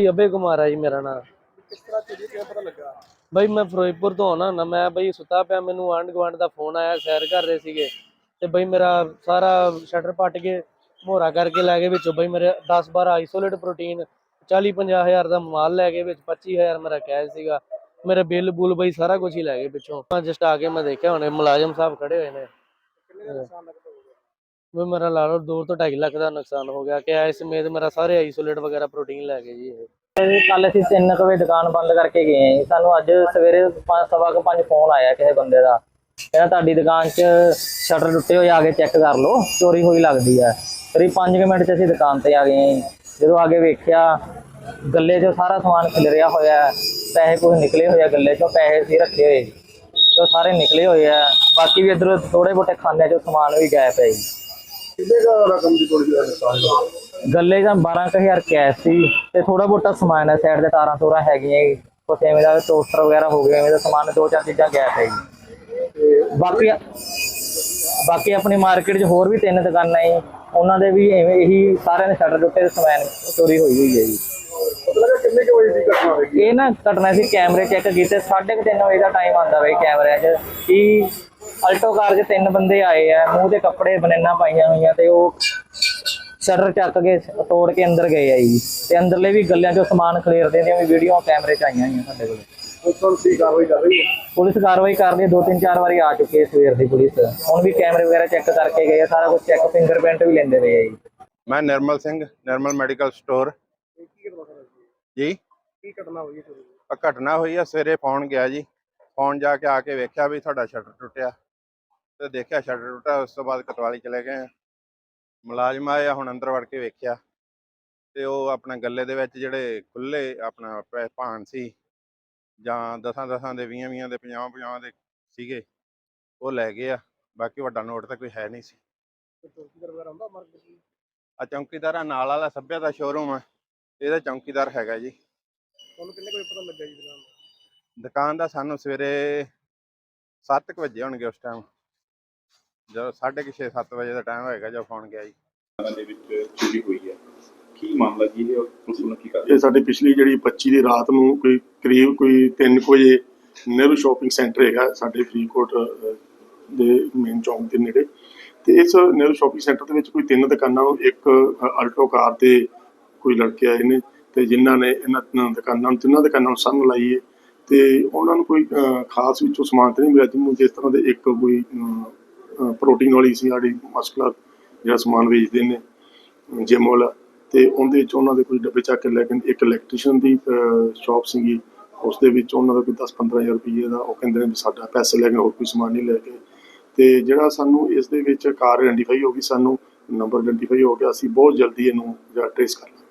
ਜੀ ਅਬੇ ਕੁਮਾਰ ਆ ਜੀ ਮੇਰਾ ਨਾਮ ਕਿਸ ਤਰ੍ਹਾਂ ਚੋਰੀ ਕਿਵੇਂ ਪਤਾ ਲੱਗਾ? ਬਈ ਮੈਂ ਫਿਰੋਜ਼ਪੁਰ ਤੋਂ ਆਉਣਾ ਨਾ ਮੈਂ ਬਈ ਸੁੱਤਾ ਪਿਆ ਮੈਨੂੰ ਆਂਢ ਗੁਆਂਢ ਦਾ ਫੋਨ ਆਇਆ ਸੈਰ ਕਰ ਰਹੇ ਸੀਗੇ। ਤੇ ਬਈ ਮੇਰਾ ਸਾਰਾ ਸ਼ਟਰ ਪੱਟ ਕੇ ਮੋਹਰਾ ਕਰਕੇ ਲੈ ਗਏ ਵਿੱਚੋਂ। ਬਈ ਮੇਰੇ 10 12 ਆਈਸੋਲੇਟ ਪ੍ਰੋਟੀਨ 40 50 ਹਜ਼ਾਰ ਦਾ ਮਾਲ ਲੈ ਗਏ ਵਿੱਚ 25000 ਮੇਰਾ ਕੈਸ਼ ਸੀਗਾ। ਮੇਰੇ ਬਿੱਲ ਬੁੱਲ ਬਈ ਸਾਰਾ ਕੁਝ ਹੀ ਲੈ ਗਏ ਪਿੱਛੋਂ ਜਸਟ ਆ ਕੇ ਮੈਂ ਦੇਖਿਆ ਹੁਣੇ ਮੁਲਾਜ਼ਮ ਸਾਹਿਬ ਖੜੇ ਹੋਏ ਨੇ। ਕਿੰਨੇ ਦਾ ਨੁਕਸਾਨ ਲੱਗਦਾ? ਹੋਊਗਾ ਵੀ ਮੇਰਾ ਲਾ ਲਓ 2 ਤੋਂ 2.5 ਲੱਖ ਦਾ ਨੁਕਸਾਨ ਹੋ ਗਿਆ ਕਿ ਇਸ ਸਮੇਤ ਮੇਰਾ ਸਾਰੇ ਆਈਸੋਲੇਟ ਵਗੈਰਾ ਪ੍ਰੋਟੀਨ ਲੈ ਗਏ ਜੀ ਇਹ ਕੱਲ ਅਸੀਂ 3 ਵਜੇ ਦੁਕਾਨ ਬੰਦ ਕਰਕੇ ਗਏ ਹਾਂ ਜੀ। ਸਾਨੂੰ ਅੱਜ ਸਵੇਰੇ ਪੰਜ ਸਵਾ ਕੁ ਪੰਜ ਫੋਨ ਆਇਆ ਕਿਸੇ ਬੰਦੇ ਦਾ ਕਹਿੰਦਾ ਤੁਹਾਡੀ ਦੁਕਾਨ 'ਚ ਸ਼ਟਰ ਟੁੱਟੇ ਹੋਏ ਆ ਕੇ ਚੈੱਕ ਕਰ ਲਓ, ਚੋਰੀ ਹੋਈ ਲੱਗਦੀ ਹੈ ਕਰੀਬ 5 ਮਿੰਟ 'ਚ ਅਸੀਂ ਦੁਕਾਨ ਤੇ ਆ ਗਏ ਹਾਂ ਜੀ। ਜਦੋਂ ਆ ਕੇ ਵੇਖਿਆ, ਗੱਲੇ 'ਚੋਂ ਸਾਰਾ ਸਮਾਨ ਖਿਲਰਿਆ ਹੋਇਆ ਹੈ। ਪੈਸੇ ਕੁਝ ਨਿਕਲੇ ਹੋਏ ਆ, ਗੱਲੇ 'ਚੋਂ ਪੈਸੇ ਸੀ ਰੱਖੇ ਹੋਏ ਜੀ ਤੇ ਉਹ ਸਾਰੇ ਨਿਕਲੇ ਹੋਏ ਆ ਬਾਕੀ ਵੀ ਇਧਰ ਥੋੜੇ ਬੋਟੇ ਖਾਨੇ 'ਚੋਂ ਸਮਾਨ ਵੀ ਗਾਇਬ ਹੈ ਜੀ ਕਿੰਨੇ ਦਾ ਰਕਮ ਦੀ ਚੋਰੀ ਦਾ ਨੁਕਸਾਨ ਹੋਇਆ ਗੱਲੇ ਜਾਂ 12000 ਕੈਸ਼ ਸੀ ਤੇ ਥੋੜਾ ਬੋਟਾ ਸਮਾਨ ਹੈ ਸਾਈਡ ਦੇ ਤਾਰਾਂ ਤੋਰਾਂ ਹੈਗੀਆਂ ਜੀ। ਕੁਛ ਐਵੇਂ ਦਾ ਟੋਸਟਰ ਵਗੈਰਾ ਹੋ ਗਏ ਐਵੇਂ ਦਾ ਸਮਾਨ ਦੋ ਚਾਰ ਚੀਜ਼ਾਂ ਗੈਪ ਹੈ ਜੀ। ਬਾਕੀ ਬਾਕੀ ਆਪਣੀ ਮਾਰਕੀਟ 'ਚ ਹੋਰ ਵੀ ਤਿੰਨ ਦੁਕਾਨਾਂ ਹੈ ਉਹਨਾਂ ਦੇ ਵੀ ਐਵੇਂ ਇਹੀ ਸਾਰਿਆਂ ਦੇ ਸ਼ਟਰ ਟੁੱਟੇ ਤੇ ਸਮਾਨ ਚੋਰੀ ਹੋਈ ਹੋਈ ਹੈ ਜੀ। ਪਤਾ ਲੱਗਾ ਕਿੰਨੇ ਕੁ ਵਜੇ ਦੀ ਘਟਨਾ ਹੋਵੇਗੀ ਇਹ ਨਾ ਘਟਨਾ ਸੀ ਕੈਮਰੇ ਚੈੱਕ ਕੀਤੇ 3:30 ਵਜੇ ਦਾ ਟਾਈਮ ਆਉਂਦਾ ਬਈ ਕੈਮਰਿਆਂ 'ਚ। ਕਿ ਅਲਟੋ ਕਾਰ 'ਚ ਤਿੰਨ ਬੰਦੇ ਆਏ ਆ ਮੂੰਹ ਦੇ ਕੱਪੜੇ ਬਨੈਨਾ ਪਾਈਆਂ ਹੋਈਆਂ ਤੇ ਉਹ ਸ਼ਟਰ ਚੱਕ ਕੇ ਤੋੜ ਕੇ ਅੰਦਰ ਗਏ ਆ ਜੀ। ਤੇ ਅੰਦਰਲੇ ਵੀ ਗੱਲਿਆਂ 'ਚੋਂ ਸਮਾਨ ਖਲੇਰਦੇ ਦੀਆਂ ਵੀ ਵੀਡੀਓ ਕੈਮਰੇ 'ਚ ਆਈਆਂ ਹੋਈਆਂ ਸਾਡੇ ਕੋਲ। ਤੋਂ ਕੀ ਕਾਰਵਾਈ ਕਰ ਰਹੀ ਹੈ? ਪੁਲਿਸ ਕਾਰਵਾਈ ਕਰਦੀ ਹੈ ਦੋ ਤਿੰਨ ਚਾਰ ਵਾਰੀ ਆ ਚੁੱਕੀ ਹੈ ਸਵੇਰ ਦੀ ਪੁਲਿਸ। ਹੁਣ ਵੀ ਕੈਮਰੇ ਵਗੈਰਾ ਚੈੱਕ ਕਰਕੇ ਗਏ ਆ ਸਾਰਾ ਕੁਝ ਚੈੱਕ ਫਿੰਗਰਪ੍ਰਿੰਟ ਵੀ ਲੈਂਦੇ ਪਏ ਆ ਜੀ। ਮੈਂ ਨਿਰਮਲ ਸਿੰਘ ਨਿਰਮਲ ਮੈਡੀਕਲ ਸਟੋਰ। ਜੀ? ਕੀ ਘਟਨਾ ਹੋਈ ਹੈ ਘਟਨਾ ਹੋਈ ਆ ਸਵੇਰੇ ਫੋਨ ਗਿਆ ਜੀ। ਫੋਨ ਜਾ ਕੇ ਆ ਕੇ ਵੇਖਿਆ ਵੀ ਤੁਹਾਡਾ ਸ਼ਟਰ ਟੁੱਟਿਆ। ਤੇ ਦੇਖਿਆ ਸ਼ਟਰ ਟੁੱਟਾ ਉਸ ਤੋਂ ਬਾਅਦ ਕਤਵਾਲੀ ਚਲੇ ਗਏ। ਮੁਲਾਜ਼ਮ ਆਏ ਆ ਹੁਣ ਅੰਦਰ ਵੜ ਕੇ ਵੇਖਿਆ। ਤੇ ਉਹ ਆਪਣਾ ਗੱਲੇ ਦੇ ਵਿੱਚ ਜਿਹੜੇ ਖੁੱਲੇ ਆਪਣਾ ਭਾਣ ਸੀ ਜਾਂ ਦਸਾਂ ਦਸਾਂ ਦੇ 20 20 ਦੇ 50 50 ਦੇ ਸੀਗੇ ਉਹ ਲੈ ਗਏ ਆ। ਬਾਕੀ ਵੱਡਾ ਨੋਟ ਤਾਂ ਕੋਈ ਹੈ ਨਹੀਂ ਸੀ। ਕੋਈ ਆ ਚੌਂਕੀਦਾਰਾਂ ਨਾਲ ਵਾਲਾ ਸੱਭਿਆ ਦਾ ਸ਼ੋਰੂਮ ਆ। ਇਹਦਾ ਚੌਂਕੀਦਾਰ ਹੈਗਾ ਜੀ। ਤੁਹਾਨੂੰ ਕਿੰਨੇ ਕੁ ਵਜੇ ਪਤਾ ਲੱਗਾ ਜੀ ਦੁਕਾਨ ਦਾ? ਸਾਨੂੰ ਸਵੇਰੇ 7 ਵਜੇ ਹੋਣਗੇ ਉਸ ਟਾਈਮ ਜਦੋਂ 6:30 7 ਵਜੇ ਦਾ ਟਾਈਮ ਹੋਏਗਾ ਜਦੋਂ ਫੋਨ ਗਿਆ ਜੀ। ਦੇ ਵਿੱਚ ਚੋਰੀ ਹੋਈ ਹੈ। ਕੀ ਮਾਮਲਾ ਕੀ ਹੈ ਔਰ ਪੁਲਿਸ ਵੱਲੋਂ ਕੀ ਕਰ ਇਹ ਸਾਡੇ ਪਿਛਲੀ ਜਿਹੜੀ 25 ਦੀ ਰਾਤ ਨੂੰ ਕੋਈ ਕਰੀਬ ਕੋਈ 3 ਵਜੇ ਨਹਿਰੂ ਸ਼ਾਪਿੰਗ ਸੈਂਟਰ ਹੈਗਾ ਸਾਡੇ ਫਰੀਦਕੋਟ ਦੇ ਮੇਨ ਚੌਂਕ ਦੇ ਨੇੜੇ। ਤੇ ਇਸ ਨਹਿਰੂ ਸ਼ਾਪਿੰਗ ਸੈਂਟਰ ਦੇ ਵਿੱਚ ਕੋਈ ਤਿੰਨ ਦੁਕਾਨਾਂ ਨੂੰ ਇੱਕ ਅਲਟੋ ਕਾਰ ਤੇ ਕੋਈ ਲੜਕੇ ਆਏ ਨੇ ਤੇ ਜਿਨ੍ਹਾਂ ਨੇ ਇਹਨਾਂ ਤਿੰਨਾਂ ਦੁਕਾਨਾਂ ਨੂੰ ਤਿੰਨਾਂ ਦੁਕਾਨਾਂ ਨੂੰ ਸੰਨ ਲਾਈ ਹੈ। ਤੇ ਉਹਨਾਂ ਨੂੰ ਕੋਈ ਖਾਸ ਵਿੱਚੋਂ ਸਮਾਨ ਤੇ ਨਹੀਂ ਮਿਲਿਆ। ਜਿਹਨੂੰ ਜਿਸ ਤਰ੍ਹਾਂ ਦੇ ਇੱਕ ਕੋਈ ਪ੍ਰੋਟੀਨ ਵਾਲੀ ਸੀ ਸਾਡੀ ਮਸਕੂਲਰ ਜਿਹੜਾ ਸਮਾਨ ਵੇਚਦੇ ਨੇ ਜਿਮ ਵਾਲਾ। ਤੇ ਉਹਦੇ ਵਿੱਚ ਉਹਨਾਂ ਦੇ ਕੋਈ ਡੱਬੇ ਚੱਕ ਕੇ ਲੈ ਕੇ, ਇੱਕ ਇਲੈਕਟ੍ਰੀਸ਼ੀਅਨ ਦੀ ਸ਼ਾਪ ਸੀਗੀ। ਉਸ ਦੇ ਵਿੱਚ ਉਹਨਾਂ ਦਾ ਕੋਈ 10-15000 ਰੁਪਏ ਦਾ, ਉਹ ਕਹਿੰਦੇ ਨੇ ਸਾਡਾ ਪੈਸੇ ਲੈ ਕੇ, ਹੋਰ ਕੋਈ ਸਮਾਨ ਨਹੀਂ ਲੈ ਕੇ। ਤੇ ਜਿਹੜਾ ਸਾਨੂੰ ਇਸ ਦੇ ਵਿੱਚ ਕਾਰ ਆਇਡੈਂਟੀਫਾਈ ਹੋ ਗਈ, ਸਾਨੂੰ ਨੰਬਰ ਆਇਡੈਂਟੀਫਾਈ ਹੋ ਗਿਆ, ਅਸੀਂ ਬਹੁਤ ਜਲਦੀ ਇਹਨੂੰ ਜਿਹੜਾ ਟ੍ਰੇਸ ਕਰ ਲਾਂਗੇ।